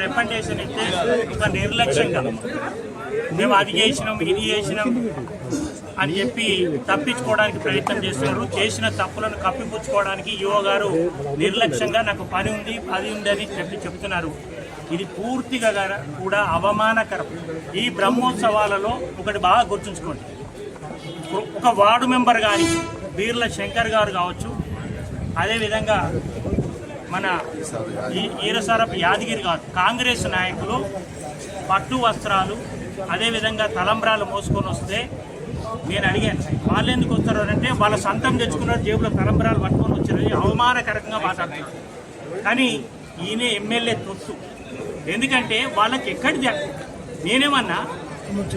Recommendation ఇస్తే ఒక నిర్లక్ష్యంగా మేము అది చేసినాం ఇది చేసినాం అని చెప్పి తప్పించుకోవడానికి ప్రయత్నం చేస్తున్నారు. చేసిన తప్పులను కప్పిపుచ్చుకోవడానికి యువ గారు నిర్లక్ష్యంగా నాకు పని ఉంది అది ఉంది అని చెప్పి చెప్తున్నారు. ఇది పూర్తిగా కూడా అవమానకరం. ఈ బ్రహ్మోత్సవాలలో ఒకటి బాగా గుర్తుంచుకోండి. ఒక వార్డు మెంబర్ కానీ బీర్ల శంకర్ గారు కావచ్చు అదేవిధంగా మన ఈ ఈరసరపు యాదగిరి గారు కాంగ్రెస్ నాయకులు పట్టు వస్త్రాలు అదేవిధంగా తలంబ్రాలు మోసుకొని వస్తే నేను అడిగాను వాళ్ళు ఎందుకు వస్తారు అంటే వాళ్ళ సంతం తెచ్చుకున్నారు జేబులో తలంబ్రాలు పట్టుకొని వచ్చారు అవమానకరంగా మాట్లాడుతున్నారు. కానీ ఈయన ఎమ్మెల్యే తొత్తు. ఎందుకంటే వాళ్ళకి ఎక్కడిది నేనేమన్నా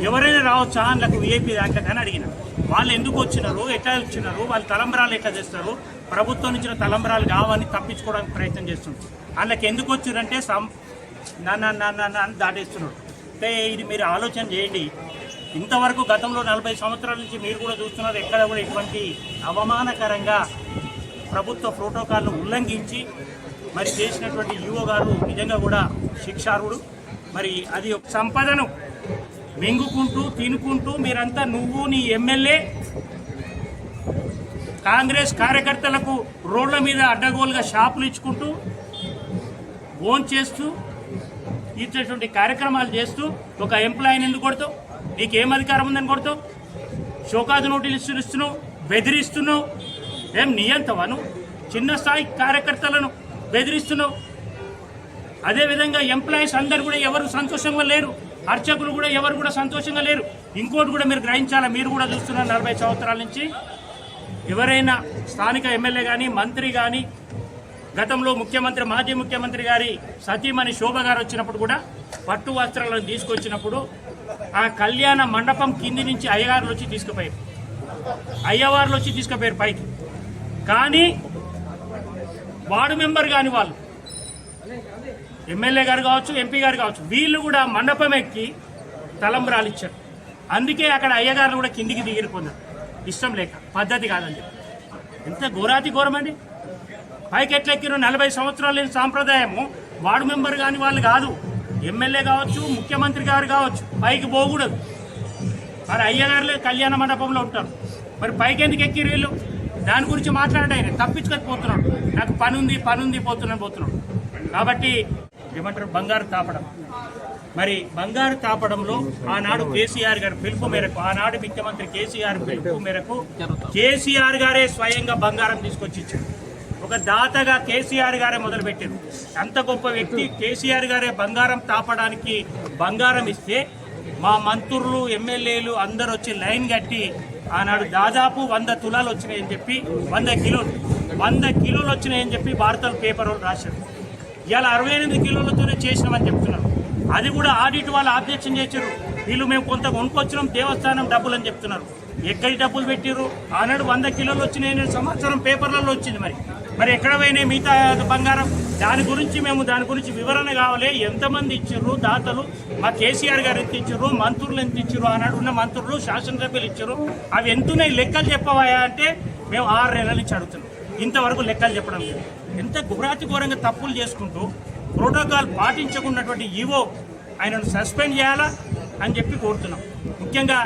ఎవరైనా రావచ్చా? అందులోకి విఐపి దాంట్లో కానీ అడిగినా. వాళ్ళు ఎందుకు వచ్చినారు ఎట్లా వచ్చినారు వాళ్ళు తలంబరాలు ఎట్లా చేస్తారు ప్రభుత్వం నుంచి తలంబరాలు కావని తప్పించుకోవడానికి ప్రయత్నం చేస్తున్నారు. వాళ్ళకి ఎందుకు వచ్చారంటే సం నన్ను నన్ను అని దాటేస్తున్నాడు అంటే ఇది మీరు ఆలోచన చేయండి. ఇంతవరకు గతంలో నలభై సంవత్సరాల నుంచి మీరు కూడా చూస్తున్నారు ఎక్కడ కూడా ఇటువంటి అవమానకరంగా ప్రభుత్వ ప్రోటోకాల్ను ఉల్లంఘించి మరి చేసినటువంటి యువ గారు నిజంగా కూడా శిక్షార్హుడు. మరి అది ఒక సంపదను. మింగుకుంటూ తినుకుంటూ మీరంతా నువ్వు నీ ఎమ్మెల్యే కాంగ్రెస్ కార్యకర్తలకు రోడ్ల మీద అడ్డగోలుగా షాపులు ఇచ్చుకుంటూ ఫోన్ చేస్తూ ఇచ్చేటువంటి కార్యక్రమాలు చేస్తూ ఒక ఎంప్లాయీని ఎందుకు కొడతావు? నీకేం అధికారం ఉందని కొడతావు? షోకాదు నోటీసులు ఇస్తున్నావు బెదిరిస్తున్నావు. ఏం నియంతవాను చిన్న స్థాయి కార్యకర్తలను బెదిరిస్తున్నావు. అదేవిధంగా ఎంప్లాయీస్ అందరు కూడా ఎవరు సంతోషంగా లేరు? అర్చకులు కూడా ఎవరు కూడా సంతోషంగా లేరు. ఇంకోటి కూడా మీరు గ్రహించాలా? మీరు కూడా చూస్తున్నారు నలభై సంవత్సరాల నుంచి ఎవరైనా స్థానిక ఎమ్మెల్యే కానీ మంత్రి కానీ గతంలో ముఖ్యమంత్రి మాజీ ముఖ్యమంత్రి గారి సతీమణి శోభ గారు వచ్చినప్పుడు కూడా పట్టు వస్త్రాలను తీసుకొచ్చినప్పుడు ఆ కళ్యాణ మండపం కింది నుంచి అయ్యగారులు వచ్చి తీసుకుపోయారు. అయ్యవార్లు వచ్చి తీసుకుపోయారు పైకి. కానీ వార్డు మెంబర్ కాని వాళ్ళు ఎమ్మెల్యే గారు కావచ్చు ఎంపీ గారు కావచ్చు వీళ్ళు కూడా మండపం ఎక్కి తలంబ్రాలు ఇచ్చారు. అందుకే అక్కడ అయ్యగారులు కూడా కిందికి దిగిరిపోయినారు. ఇష్టం లేక పద్ధతి కాదని చెప్పి. ఎంత ఘోరాతి ఘోరమండి పైకి ఎట్లెక్కిన నలభై సంవత్సరాలు లేని సాంప్రదాయము. వార్డు మెంబర్ కాని వాళ్ళు కాదు. ఎమ్మెల్యే కావచ్చు ముఖ్యమంత్రి గారు కావచ్చు పైకి పోకూడదు. మరి అయ్యగారులే కళ్యాణ మండపంలో ఉంటారు. మరి పైకి ఎందుకు ఎక్కిరు వీళ్ళు? దాని గురించి మాట్లాడే ఆయన తప్పించుకొని నాకు పని ఉంది పని ఉంది పోతున్నాను పోతున్నాడు. కాబట్టి ఏమంటారు? బంగారు తాపడం మరి బంగారు తాపడంలో ఆనాడు కేసీఆర్ గారి పిలుపు మేరకు ఆనాడు ముఖ్యమంత్రి కేసీఆర్ పిలుపు మేరకు కేసీఆర్ గారే స్వయంగా బంగారం తీసుకొచ్చి ఇచ్చారు ఒక దాతగా కేసీఆర్ గారే మొదలుపెట్టారు. అంత గొప్ప వ్యక్తి కేసీఆర్ గారే బంగారం తాపడానికి బంగారం ఇస్తే మా మంత్రులు ఎమ్మెల్యేలు అందరు వచ్చి లైన్ కట్టి ఆనాడు దాదాపు వంద తులాలు వచ్చినాయని చెప్పి వంద కిలోలు వంద కిలోలు వచ్చినాయని చెప్పి భారతలు పేపర్ వాళ్ళు రాశారు. ఇవాళ అరవై ఎనిమిది కిలోలతోనే చేసినామని చెప్తున్నారు. అది కూడా ఆడిట్ వాళ్ళు ఆబ్జెక్షన్ చేశారు. వీళ్ళు మేము కొంత కొనుక్కొచ్చినాం దేవస్థానం డబ్బులు అని చెప్తున్నారు. ఎక్కడి డబ్బులు పెట్టిర్రు? ఆనాడు వంద కిలోలు వచ్చినాయి సంవత్సరం పేపర్లలో వచ్చింది మరి. మరి ఎక్కడ పోయినాయి మిగతా బంగారం? దాని గురించి మేము దాని గురించి వివరణ కావాలి. ఎంతమంది ఇచ్చిర్రు దాతలు? మా కేసీఆర్ గారు ఎంత ఇచ్చారు? మంత్రులు ఎంత ఇచ్చారు? ఆనాడు ఉన్న మంత్రులు శాసనసభ్యులు ఇచ్చారు. అవి ఎంతున్నాయి? లెక్కలు చెప్పవా అంటే మేము ఆరు నెలల నుంచి అడుగుతున్నాం. ఇంతవరకు లెక్కలు చెప్పడం లేదు. ఎంత ఘోరాతి ఘోరంగా తప్పులు చేసుకుంటూ ప్రోటోకాల్ పాటించకున్నటువంటి ఈవో ఆయనను సస్పెండ్ చేయాలా అని చెప్పి కోరుతున్నాం. ముఖ్యంగా